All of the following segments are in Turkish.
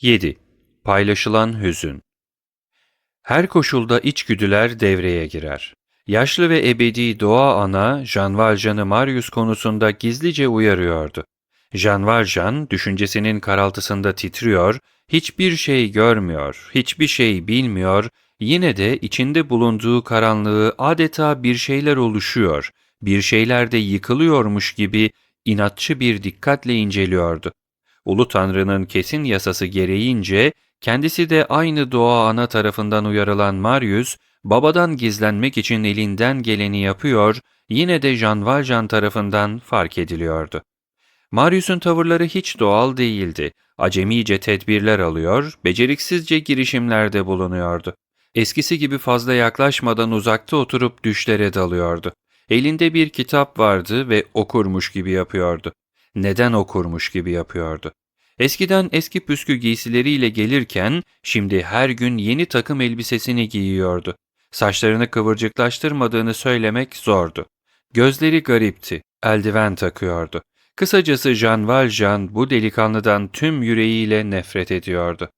7. Paylaşılan hüzün Her koşulda içgüdüler devreye girer. Yaşlı ve ebedi doğa ana Jean Valjean'ı Marius konusunda gizlice uyarıyordu. Jean Valjean düşüncesinin karaltısında titriyor, hiçbir şey görmüyor, hiçbir şey bilmiyor, yine de içinde bulunduğu karanlığı adeta bir şeyler oluşuyor, bir şeyler de yıkılıyormuş gibi inatçı bir dikkatle inceliyordu. Ulu Tanrı'nın kesin yasası gereğince kendisi de aynı doğa ana tarafından uyarılan Marius, babadan gizlenmek için elinden geleni yapıyor, yine de Jean Valjean tarafından fark ediliyordu. Marius'un tavırları hiç doğal değildi. Acemice tedbirler alıyor, beceriksizce girişimlerde bulunuyordu. Eskisi gibi fazla yaklaşmadan uzakta oturup düşlere dalıyordu. Elinde bir kitap vardı ve okurmuş gibi yapıyordu. Neden okurmuş gibi yapıyordu? Eskiden eski püskü giysileriyle gelirken şimdi her gün yeni takım elbisesini giyiyordu. Saçlarını kıvırcıklaştırmadığını söylemek zordu. Gözleri garipti, eldiven takıyordu. Kısacası Jean Valjean bu delikanlıdan tüm yüreğiyle nefret ediyordu.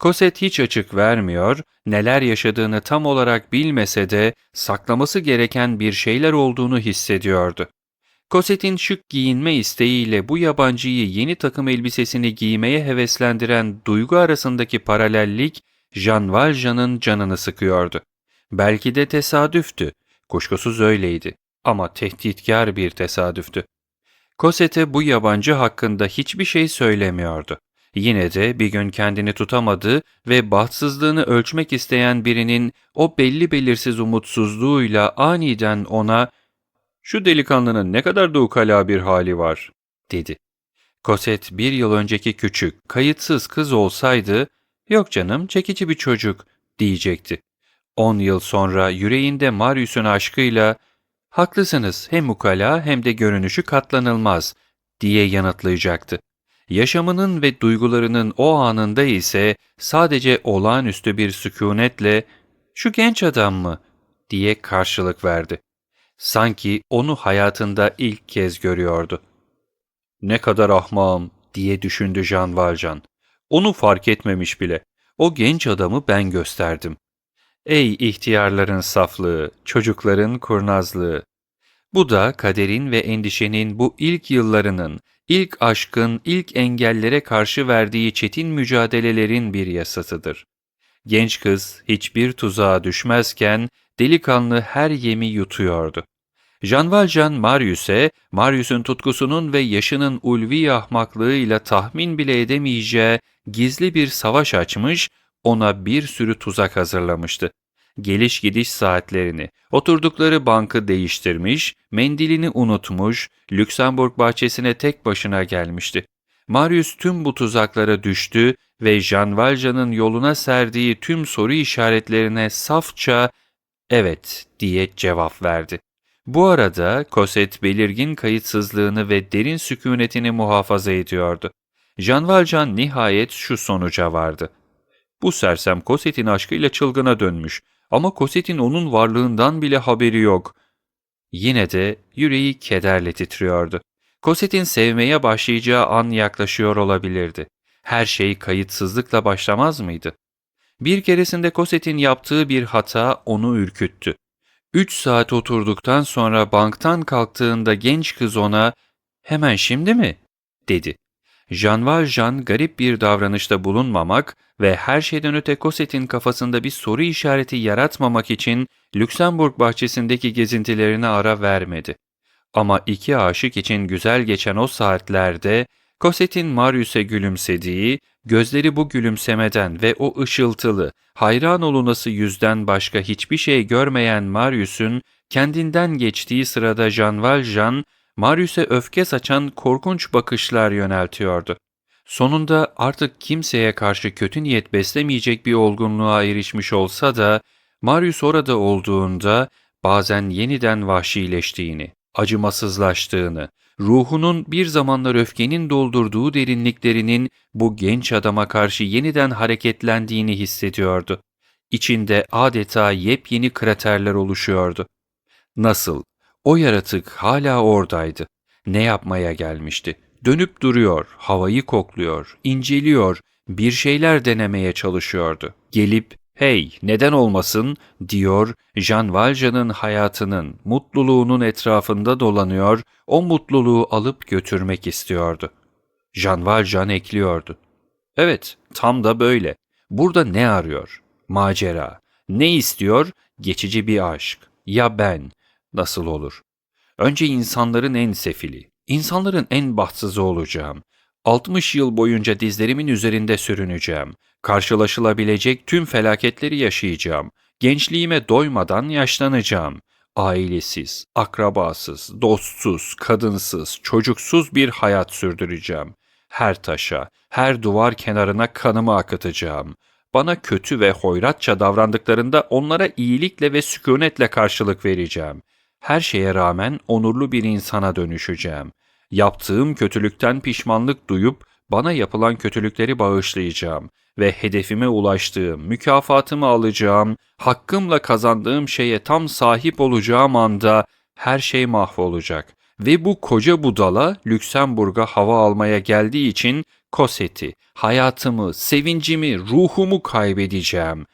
Cosette hiç açık vermiyor, neler yaşadığını tam olarak bilmese de saklaması gereken bir şeyler olduğunu hissediyordu. Cosette'in şık giyinme isteğiyle bu yabancıyı yeni takım elbisesini giymeye heveslendiren duygu arasındaki paralellik Jean Valjean'ın canını sıkıyordu. Belki de tesadüftü, kuşkusuz öyleydi ama tehditkar bir tesadüftü. Cosette bu yabancı hakkında hiçbir şey söylemiyordu. Yine de bir gün kendini tutamadı ve bahtsızlığını ölçmek isteyen birinin o belli belirsiz umutsuzluğuyla aniden ona ''Şu delikanlının ne kadar da bir hali var.'' dedi. Cosette bir yıl önceki küçük, kayıtsız kız olsaydı ''Yok canım, çekici bir çocuk.'' diyecekti. On yıl sonra yüreğinde Marius'un aşkıyla ''Haklısınız, hem ukala hem de görünüşü katlanılmaz.'' diye yanıtlayacaktı. Yaşamının ve duygularının o anında ise sadece olağanüstü bir sükunetle ''Şu genç adam mı?'' diye karşılık verdi. Sanki onu hayatında ilk kez görüyordu. ''Ne kadar ahmağım'' diye düşündü Jean Valjean. Onu fark etmemiş bile. O genç adamı ben gösterdim. Ey ihtiyarların saflığı, çocukların kurnazlığı! Bu da kaderin ve endişenin bu ilk yıllarının, ilk aşkın, ilk engellere karşı verdiği çetin mücadelelerin bir yasatıdır. Genç kız hiçbir tuzağa düşmezken delikanlı her yemi yutuyordu. Jean Valjean Marius'e, Marius'un tutkusunun ve yaşının ulvi ahmaklığıyla tahmin bile edemeyeceği gizli bir savaş açmış, ona bir sürü tuzak hazırlamıştı. Geliş gidiş saatlerini, oturdukları bankı değiştirmiş, mendilini unutmuş, Lüksemburg bahçesine tek başına gelmişti. Marius tüm bu tuzaklara düştü ve Jean Valjean'ın yoluna serdiği tüm soru işaretlerine safça evet diye cevap verdi. Bu arada Cosette belirgin kayıtsızlığını ve derin sükunetini muhafaza ediyordu. Jean Valjean nihayet şu sonuca vardı. Bu sersem Cosette'in aşkıyla çılgına dönmüş ama Cosette'in onun varlığından bile haberi yok. Yine de yüreği kederle titriyordu. Cosette'in sevmeye başlayacağı an yaklaşıyor olabilirdi. Her şey kayıtsızlıkla başlamaz mıydı? Bir keresinde Cosette'in yaptığı bir hata onu ürküttü. Üç saat oturduktan sonra banktan kalktığında genç kız ona ''Hemen şimdi mi?'' dedi. Jean Valjean garip bir davranışta bulunmamak ve her şeyden öte Cosette'in kafasında bir soru işareti yaratmamak için Lüksemburg bahçesindeki gezintilerine ara vermedi. Ama iki aşık için güzel geçen o saatlerde Cosette'in Marius'e gülümsediği, gözleri bu gülümsemeden ve o ışıltılı, hayran olunası yüzden başka hiçbir şey görmeyen Marius'un kendinden geçtiği sırada Jean Valjean, Marius'e öfke saçan korkunç bakışlar yöneltiyordu. Sonunda artık kimseye karşı kötü niyet beslemeyecek bir olgunluğa erişmiş olsa da, Marius orada olduğunda bazen yeniden vahşileştiğini, acımasızlaştığını, ruhunun bir zamanlar öfkenin doldurduğu derinliklerinin bu genç adama karşı yeniden hareketlendiğini hissediyordu. İçinde adeta yepyeni kraterler oluşuyordu. Nasıl? O yaratık hala oradaydı. Ne yapmaya gelmişti? Dönüp duruyor, havayı kokluyor, inceliyor, Bir şeyler denemeye çalışıyordu. Gelip hey neden olmasın diyor Jean Valjean'ın hayatının, mutluluğunun etrafında dolanıyor, o mutluluğu alıp götürmek istiyordu. Jean Valjean ekliyordu. Evet, tam da böyle. Burada ne arıyor? Macera. Ne istiyor? Geçici bir aşk. Ya ben? Nasıl olur? Önce insanların en sefili, insanların en bahtsızı olacağım. 60 yıl boyunca dizlerimin üzerinde sürüneceğim. Karşılaşılabilecek tüm felaketleri yaşayacağım. Gençliğime doymadan yaşlanacağım. Ailesiz, akrabasız, dostsuz, kadınsız, çocuksuz bir hayat sürdüreceğim. Her taşa, her duvar kenarına kanımı akıtacağım. Bana kötü ve hoyratça davrandıklarında onlara iyilikle ve sükunetle karşılık vereceğim. Her şeye rağmen onurlu bir insana dönüşeceğim. Yaptığım kötülükten pişmanlık duyup bana yapılan kötülükleri bağışlayacağım ve hedefime ulaştığım, mükafatımı alacağım, hakkımla kazandığım şeye tam sahip olacağım anda her şey mahvolacak ve bu koca budala Lüksemburg'a hava almaya geldiği için Koset'i, hayatımı, sevincimi, ruhumu kaybedeceğim.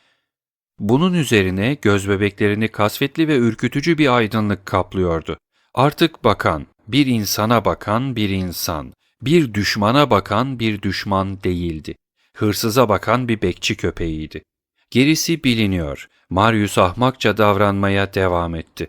Bunun üzerine göz bebeklerini kasvetli ve ürkütücü bir aydınlık kaplıyordu. Artık bakan, bir insana bakan bir insan, bir düşmana bakan bir düşman değildi. Hırsıza bakan bir bekçi köpeğiydi. Gerisi biliniyor. Marius ahmakça davranmaya devam etti.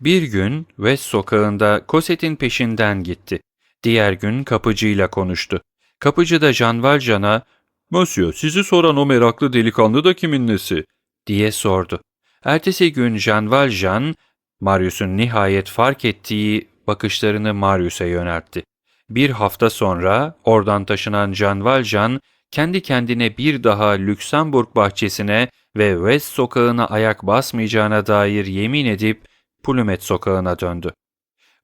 Bir gün West sokağında Cosette'in peşinden gitti. Diğer gün kapıcıyla konuştu. Kapıcı da Jean Valjean'a ''Monsieur, sizi soran o meraklı delikanlı da kimin nesi?'' diye sordu. Ertesi gün Jean Valjean, Marius'un nihayet fark ettiği bakışlarını Marius'a yöneltti. Bir hafta sonra oradan taşınan Jean Valjean, kendi kendine bir daha Lüksemburg bahçesine ve West sokağına ayak basmayacağına dair yemin edip Plumet sokağına döndü.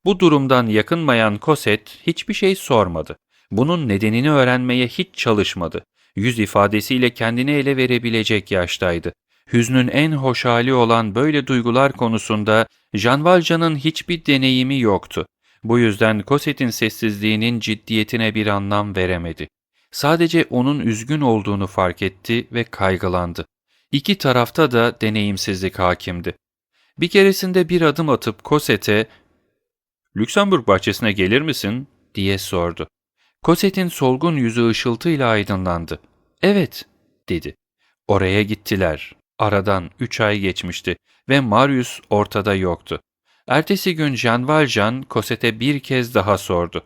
Bu durumdan yakınmayan Cosette hiçbir şey sormadı. Bunun nedenini öğrenmeye hiç çalışmadı. Yüz ifadesiyle kendini ele verebilecek yaştaydı. Hüznün en hoş hali olan böyle duygular konusunda Jean Valjean'ın hiçbir deneyimi yoktu. Bu yüzden Cosette'in sessizliğinin ciddiyetine bir anlam veremedi. Sadece onun üzgün olduğunu fark etti ve kaygılandı. İki tarafta da deneyimsizlik hakimdi. Bir keresinde bir adım atıp Cosette'e ''Lüksemburg bahçesine gelir misin?'' diye sordu. Cosette'in solgun yüzü ışıltıyla aydınlandı. ''Evet'' dedi. Oraya gittiler. Aradan üç ay geçmişti ve Marius ortada yoktu. Ertesi gün Jean Valjean Cosette'e bir kez daha sordu.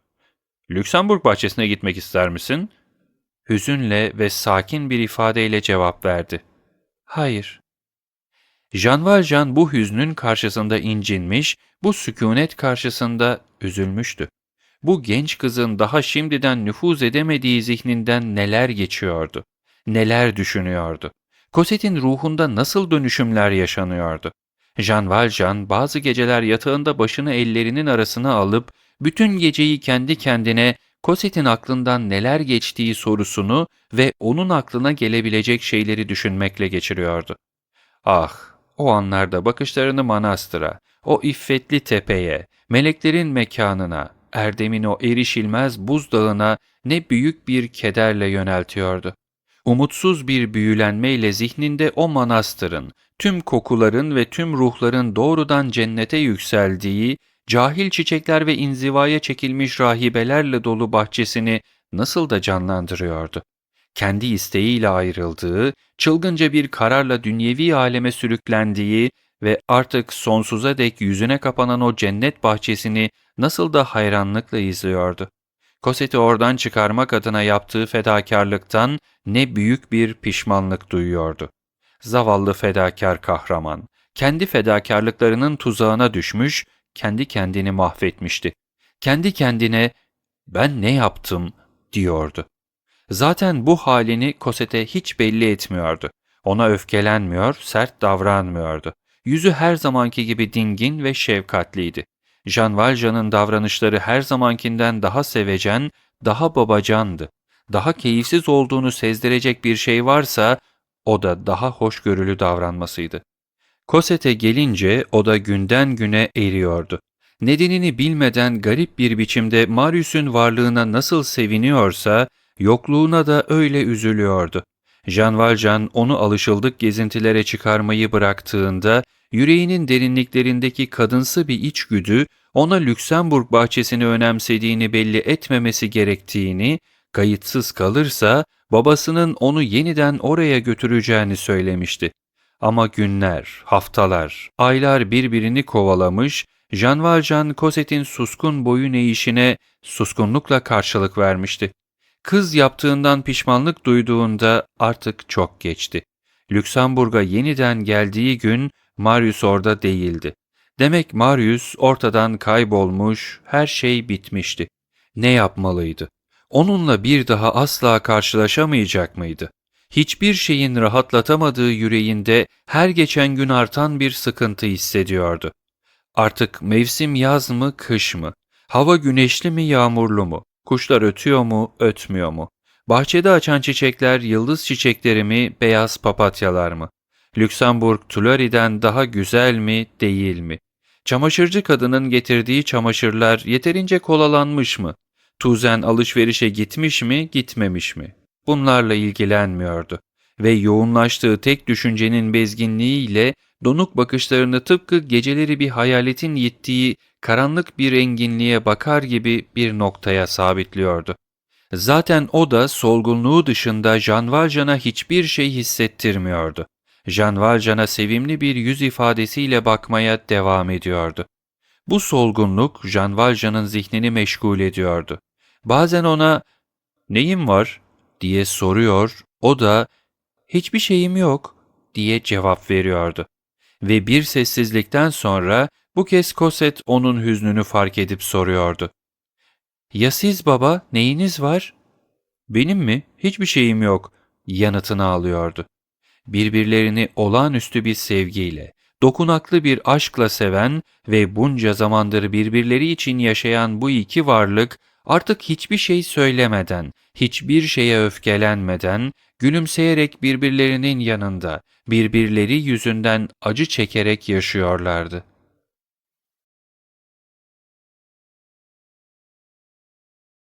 ''Lüksemburg bahçesine gitmek ister misin?'' Hüzünle ve sakin bir ifadeyle cevap verdi. ''Hayır.'' Jean Valjean bu hüznün karşısında incinmiş, bu sükunet karşısında üzülmüştü. Bu genç kızın daha şimdiden nüfuz edemediği zihninden neler geçiyordu, neler düşünüyordu. Cosette'in ruhunda nasıl dönüşümler yaşanıyordu. Jean Valjean bazı geceler yatağında başını ellerinin arasına alıp bütün geceyi kendi kendine Cosette'in aklından neler geçtiği sorusunu ve onun aklına gelebilecek şeyleri düşünmekle geçiriyordu. Ah, o anlarda bakışlarını manastıra, o iffetli tepeye, meleklerin mekanına, Erdem'in o erişilmez buzdağına ne büyük bir kederle yöneltiyordu. Umutsuz bir büyülenmeyle zihninde o manastırın, tüm kokuların ve tüm ruhların doğrudan cennete yükseldiği, cahil çiçekler ve inzivaya çekilmiş rahibelerle dolu bahçesini nasıl da canlandırıyordu. Kendi isteğiyle ayrıldığı, çılgınca bir kararla dünyevi aleme sürüklendiği ve artık sonsuza dek yüzüne kapanan o cennet bahçesini nasıl da hayranlıkla izliyordu. Cosette'i oradan çıkarmak adına yaptığı fedakarlıktan ne büyük bir pişmanlık duyuyordu. Zavallı fedakar kahraman, kendi fedakarlıklarının tuzağına düşmüş, kendi kendini mahvetmişti. Kendi kendine ben ne yaptım diyordu. Zaten bu halini Cosette hiç belli etmiyordu. Ona öfkelenmiyor, sert davranmıyordu. Yüzü her zamanki gibi dingin ve şefkatliydi. Jean Valjean'ın davranışları her zamankinden daha sevecen, daha babacandı. Daha keyifsiz olduğunu sezdirecek bir şey varsa o da daha hoşgörülü davranmasıydı. Cosette gelince o da günden güne eriyordu. Nedenini bilmeden garip bir biçimde Marius'un varlığına nasıl seviniyorsa, yokluğuna da öyle üzülüyordu. Jean Valjean onu alışıldık gezintilere çıkarmayı bıraktığında, yüreğinin derinliklerindeki kadınsı bir içgüdü, ona Lüksemburg bahçesini önemsediğini belli etmemesi gerektiğini, kayıtsız kalırsa babasının onu yeniden oraya götüreceğini söylemişti. Ama günler, haftalar, aylar birbirini kovalamış, Jean Valjean Cosette'in suskun boyun eğişine suskunlukla karşılık vermişti. Kız yaptığından pişmanlık duyduğunda artık çok geçti. Lüksemburg'a yeniden geldiği gün Marius orada değildi. Demek Marius ortadan kaybolmuş, her şey bitmişti. Ne yapmalıydı? Onunla bir daha asla karşılaşamayacak mıydı? Hiçbir şeyin rahatlatamadığı yüreğinde her geçen gün artan bir sıkıntı hissediyordu. Artık mevsim yaz mı, kış mı? Hava güneşli mi, yağmurlu mu? Kuşlar ötüyor mu, ötmüyor mu? Bahçede açan çiçekler yıldız çiçekleri mi, beyaz papatyalar mı? Lüksemburg Tulari'den daha güzel mi, değil mi? Çamaşırcı kadının getirdiği çamaşırlar yeterince kolalanmış mı? Tuzen alışverişe gitmiş mi, gitmemiş mi? Bunlarla ilgilenmiyordu ve yoğunlaştığı tek düşüncenin bezginliğiyle donuk bakışlarını tıpkı geceleri bir hayaletin yittiği karanlık bir enginliğe bakar gibi bir noktaya sabitliyordu. Zaten o da solgunluğu dışında Jean Valjean'a hiçbir şey hissettirmiyordu. Jean Valjean'a sevimli bir yüz ifadesiyle bakmaya devam ediyordu. Bu solgunluk Jean Valjean'ın zihnini meşgul ediyordu. Bazen ona "Neyin var?" diye soruyor, o da "Hiçbir şeyim yok." diye cevap veriyordu. Ve bir sessizlikten sonra bu kez Cosette onun hüznünü fark edip soruyordu. "Ya siz baba, neyiniz var?" "Benim mi? Hiçbir şeyim yok." yanıtını alıyordu. Birbirlerini olağanüstü bir sevgiyle, dokunaklı bir aşkla seven ve bunca zamandır birbirleri için yaşayan bu iki varlık artık hiçbir şey söylemeden, hiçbir şeye öfkelenmeden, gülümseyerek birbirlerinin yanında, birbirleri yüzünden acı çekerek yaşıyorlardı.